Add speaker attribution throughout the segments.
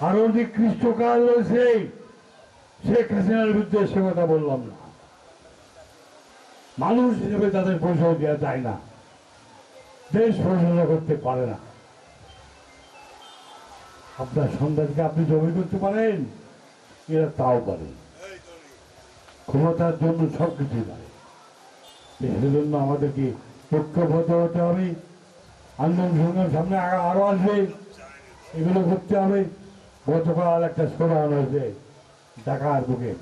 Speaker 1: আরও নিকৃষ্ট কাজ রয়েছে। শেখ হাসিনার বিরুদ্ধে সে কথা বললাম না। মানুষ হিসেবে তাদের পরিচয় দেওয়া যায় না। দেশ পরিচালনা করতে পারে না। আপনার সন্তানকে আপনি জমি করতে পারেন, এরা তাও পারে। ক্ষমতার জন্য সব কিছুই পারে সেজন্য আমাদেরকে ঐক্যবদ্ধ হতে হবে। আন্দোলন সংগ্রাম সামনে আরও আসবে। এগুলো করতে হবে। গতকাল একটা স্লোগান হয়েছে ঢাকার বুকে।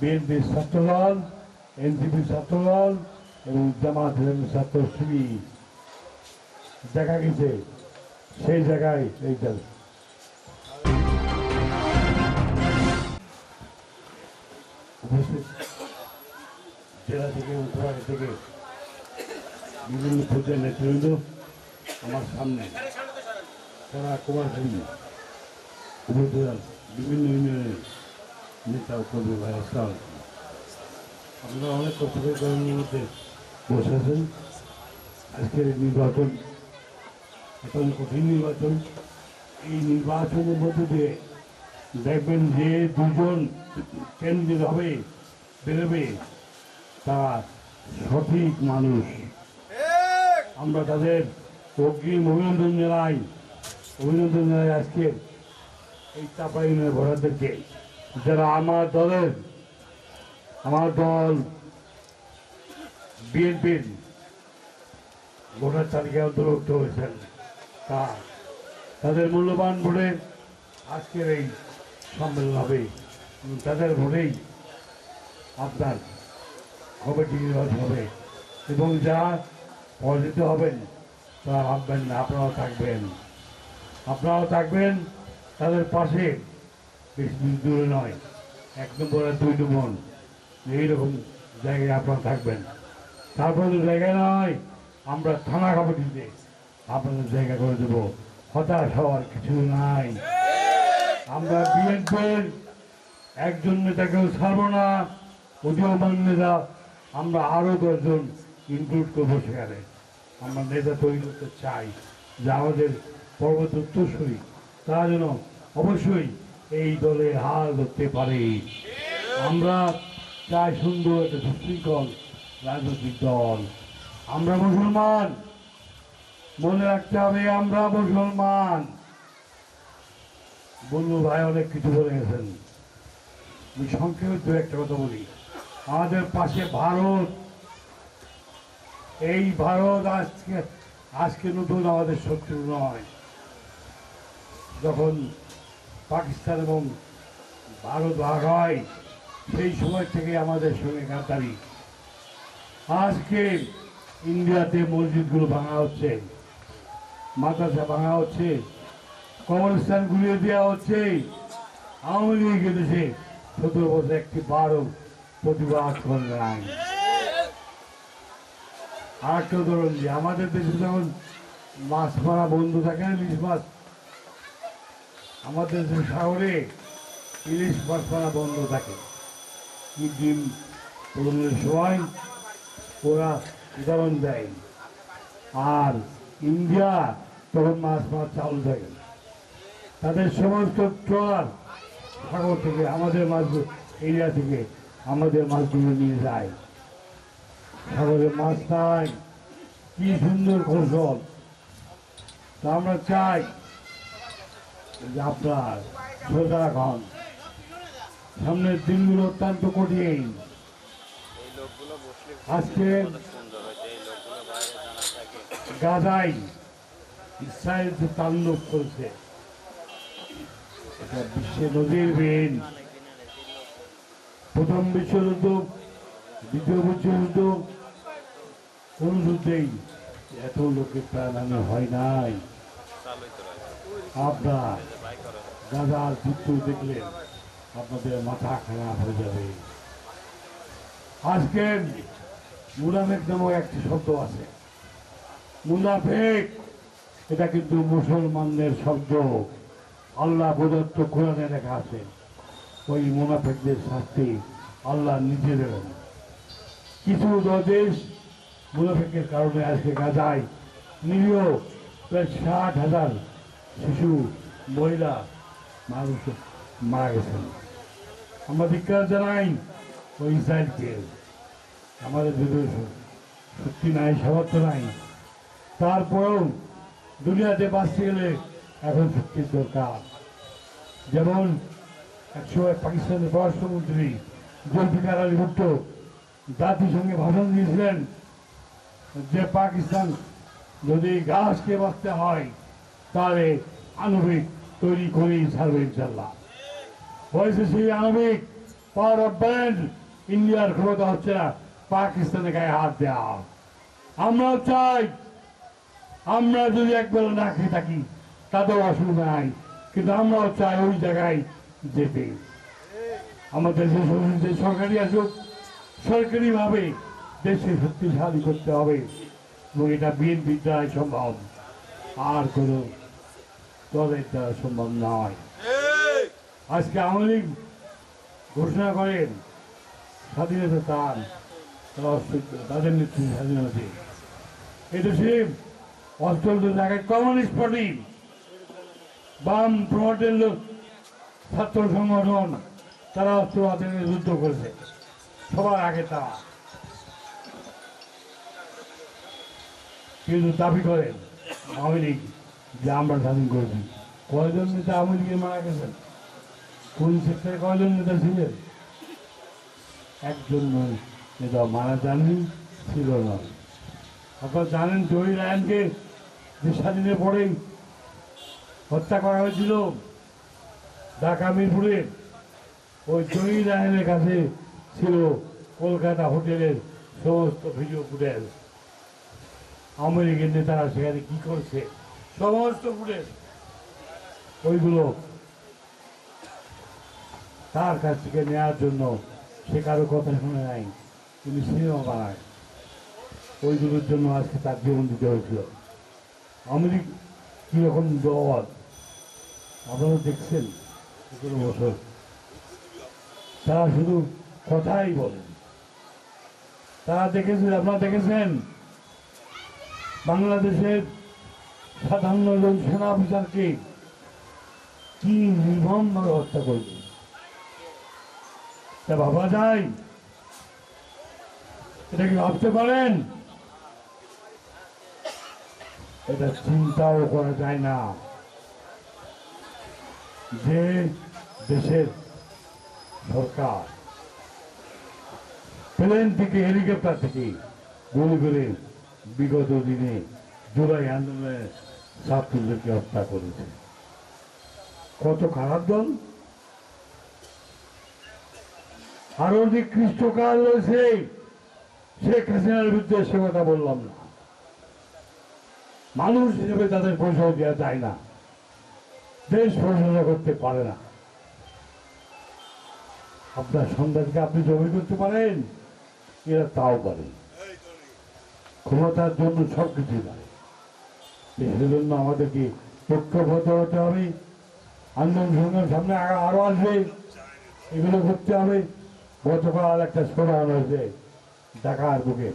Speaker 1: বিএনপির ছাত্রদল এনসিপির ছাত্রদল এবং জামাত ইসলামের ছাত্র দেখা গেছে। সেই জায়গায় এইটা উপস্থিত। জেলা থেকে উত্তরবঙ্গ থেকে বিভিন্ন পর্যায়ের নেতৃবৃন্দ আমার সামনে। তারা কুমার কুমারখালী উপজেলার বিভিন্ন ইউনিয়নের নেতা ও কর্মী ভাই আসসালাম আপনারা অনেক মধ্যে বসে আছেন আজকের এই নির্বাচন এখন কঠিন নির্বাচন এই নির্বাচনের মধ্যে দিয়ে দেখবেন যে দুজন কেন্দ্রিত হবে বেরোবে তারা সঠিক মানুষ আমরা তাদের অগ্রিম অভিনন্দন জানাই অভিনন্দন জানাই আজকে এই চাপাইনের ভোটারদেরকে যারা আমার দলের, আমার দল, বিএনপির ভোটার তালিকায় অন্তর্ভুক্ত হয়েছেন, তা তাদের মূল্যবান ভোটে আজকের এই সম্মেলন হবে। তাদের ভোটেই আপনার কমিটি নির্বাচন হবে। এবং যারা পরাজিত হবেন, তারা ভাববেন না, আপনারাও থাকবেন। আপনারাও থাকবেন তাদের পাশে বেশি দূর নয় এক নম্বর আর দুই নম্বর এইরকম জায়গায় আপনারা থাকবেন। তারপরে জায়গা নয়, আমরা থানা কমিটিতে আপনাদের জায়গা করে দেবো। হতাশ হওয়ার কিছু নাই। আমরা বিএনপির একজন নেতাকেও ছাড়বো না, উদীয়মান নেতা। আমরা আরও দশজন ইনক্লুড করব সেখানে। আমরা নেতা তৈরি করতে চাই, যে আমাদের পর্বত উত্তরসূরি। তারা যেন অবশ্যই এই দলে হাল ধরতে পারে। আমরা চাই সুন্দর একটা সুশৃঙ্খল রাজনৈতিক দল। আমরা মুসলমান, মনে রাখতে হবে আমরা মুসলমান। বন্ধু ভাই অনেক কিছু বলে গেছেন। আমি সংক্ষেপে দু একটা কথা বলি। আমাদের পাশে ভারত। এই ভারত আজকে আজকে নতুন আমাদের শত্রু নয়। যখন পাকিস্তান এবং ভারত ভাগ হয় সেই সময় থেকে আমাদের সঙ্গে গাদ্দারি আজকে ইন্ডিয়াতে মসজিদগুলো ভাঙা হচ্ছে, মাদ্রাসা ভাঙা হচ্ছে কবরস্থান গুলিয়ে দেওয়া হচ্ছে। আওয়ামী লীগ এদেশে সতেরো বছর একটি বারো প্রতিবাদ করে নাই। আর একটা ধরুন যে আমাদের দেশে যখন মাছ মারা বন্ধ থাকে না ইলিশ মাছ আমাদের যে শহরে ইলিশ মাছ বন্ধ থাকে ডিম পূরণের সময় ওরা উদাহরণ দেয়। আর ইন্ডিয়া তখন মাছ মাছ চালু থাকে। তাদের সমস্ত ট্রলার সাগর থেকে, আমাদের মাছ এরিয়া থেকে আমাদের মাছগুলো নিয়ে যায়। সাগরে মাছ নাই কি সুন্দর কৌশল। তা আমরা চাই যে আপনার সোজা সামনের দিনগুলো অত্যন্ত কঠিন। আজকে গাজাই ইসরায়েল যে তাল্লুক করেছে, এটা বিশ্বে বিন প্রথম বিশ্বযুদ্ধ, দ্বিতীয় বিশ্বযুদ্ধ, কোন যুদ্ধেই এত লোকের প্রাণহানি হয় নাই। আপনার
Speaker 2: যে বাইক করে
Speaker 1: দেখলেন, আপনাদের মাথা খারাপ হয়ে যাবে। আজকে মুনাফেক নামক একটি শব্দ আছে। মুনাফেক, এটা কিন্তু মুসলমানদের শব্দ। আল্লাহ প্রদত্ত কোরআনে লেখা আছে, ওই মুনাফেকদের শাস্তি আল্লাহ নিজে দেবেন। কিছু দেশ মুনাফেকের কারণে আজকে গাজায় নিরীহ প্রায় ষাট হাজার শিশু, মহিলা, মানুষ মারা গেছেন। আমরা ধিক্কার জানাই ওই ইসরায়েলকে। আমাদের ভিতরে শক্তি নাই, সামর্থ্য নাই। তারপরেও দুনিয়াতে বাঁচতে গেলে এখন শক্তির দরকার। যেমন একসময় পাকিস্তানের পররাষ্ট্রমন্ত্রী জুলফিকার আলী ভুট্টো জাতিসংঘে ভাষণ দিয়েছিলেন যে পাকিস্তান যদি গাছকে বাঁচতে হয় তাহলে আণবিক তৈরি করেই ছাড়বে ইনশাল্লাহ হয়েছে সেই আণবিক পাওয়ার অফ ব্যান্ড, ইন্ডিয়ার ক্ষমতা হচ্ছে না গায়ে হাত দেওয়া আমরাও চাই, আমরা যদি একবার না খেয়ে থাকি, তাতেও অসুবিধা নাই, কিন্তু আমরাও চাই ওই জায়গায় যেতে। আমাদের যে সরকারি আসুক, সরকারিভাবে দেশে শক্তিশালী করতে হবে, এবং এটা বিএনপির দ্বারাই সম্ভব। আর কোনো দলের দ্বারা সম্ভব নয়। আজকে আওয়ামী লীগ ঘোষণা করেন স্বাধীনতা তার তাদের নেতৃত্বে স্বাধীনতা এটা সে অস্ট্রেল জায়গায় কমিউনিস্ট পার্টি বাম ফ্রন্টের লোক ছাত্র সংগঠন তারা অস্ত্র হাতে যুদ্ধ করেছে। সবার আগে তারা কিন্তু দাবি করেন আওয়ামী লীগ। যে আমরা স্বাধীন করেছি কয়জন নেতা আওয়ামী লীগের মারা গেছেন? কোন সেক্টরে কয়জন নেতা ছিলেন? একজন নেতা মারা যাননি, ছিল না। আপনারা জানেন জয়ী রায়নকে যে স্বাধীনের পরেই হত্যা করা হয়েছিল ঢাকা, মিরপুরে, ওই জয়ী রায়নের কাছে ছিল কলকাতা হোটেলের সমস্ত ভিডিও ফুটেজ। আওয়ামী লীগের নেতারা সেখানে কি করছে? সমস্ত ওইগুলো তার কাছ থেকে নেওয়ার জন্য সে কারও কথা শুনে নাই, তিনি সিনেমা বানায়। ওইগুলোর জন্য আজকে তার জীবন দিতে হয়েছিল। লীগ কীরকম দল? আপনারা দেখছেন বছর। তারা শুধু কথাই বলেন। তারা দেখেছেন আপনারা দেখেছেন? বাংলাদেশের সাধারণ জন সেনা অফিসারকে কি নির্মমভাবে হত্যা করবে? তা ভাবা যায়। এটা কি ভাবতে পারেন? এটা চিন্তাও করা যায় না। যে দেশের সরকার প্লেন থেকে হেলিকপ্টার থেকে গুলি করে বিগত দিনে জুলাই আন্দোলনে ছাত্রদেরকে হত্যা করেছে কত খারাপ দল? আরও নিকৃষ্টকাল রয়েছে শেখ হাসিনার বিরুদ্ধে সে কথা বললাম না। মানুষ হিসেবে তাদের পরিচয় দেওয়া যায় না। দেশ পরিচালনা করতে পারে না। আপনার সন্তানকে আপনি জমি করতে পারেন, এরা তাও পারে ক্ষমতার জন্য সব কিছু পারে দেশের জন্য আমাদেরকে ঐক্যবদ্ধ হতে হবে। আন্দোলন সংগ্রাম সামনে আরও আসবে। এগুলো করতে হবে। গতকাল একটা স্লোগান হয়েছে, ঢাকার বুকে।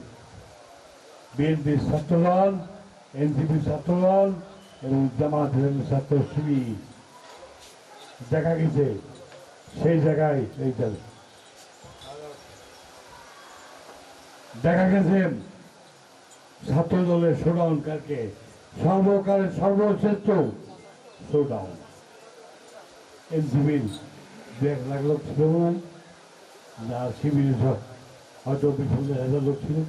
Speaker 1: বিএনপির ছাত্রদল এনসিপির ছাত্রদল এবং জামাত ছাত্র দেখা গেছে, সেই জায়গায় এইটা দেখা গেছে ছাত্র দলের শোডাউনকারকে সর্বকালের সর্বশ্রেষ্ঠ শোডাউন এনসিবির দু এক লাখ লোক ছিল। না শিবিরের হয়তো বিশ হাজার লোক ছিল।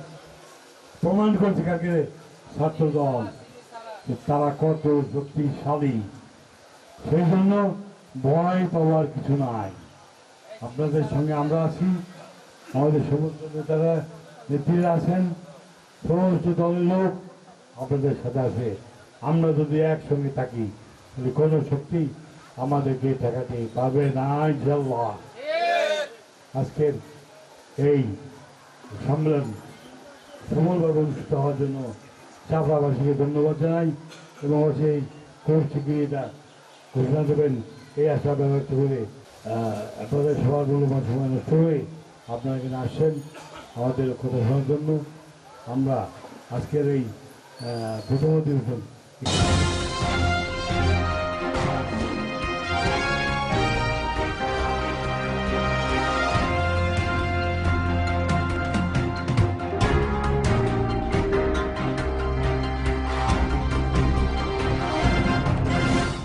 Speaker 1: প্রমাণ করছে কাকে ছাত্র দল। যে তারা কত শক্তিশালী। সেই জন্য ভয় পাওয়ার কিছু নাই। আপনাদের সঙ্গে আমরা আছি। আমাদের সমস্ত নেতারা, নেত্রীরা আছেন। সমস্ত দলের লোক আপনাদের সাথে আছে। আমরা যদি একসঙ্গে থাকি, তাহলে কোনো শক্তি আমাদেরকে ঠেকাতে পাবে না আজকের এই সম্মেলন সফলভাবে অনুষ্ঠিত হওয়ার জন্য চাপড়াবাসীকে ধন্যবাদ জানাই এবং সেই কোর্সটিকে এটা ঘোষণা দেবেন। এই আশা ব্যবহার করে আপনাদের সবার মূল্যবান সময় নষ্ট হয়ে আপনারা এখানে আসছেন। আমাদের কথা শোনার জন্য আমরা আজকের এই 呃，不坐就是。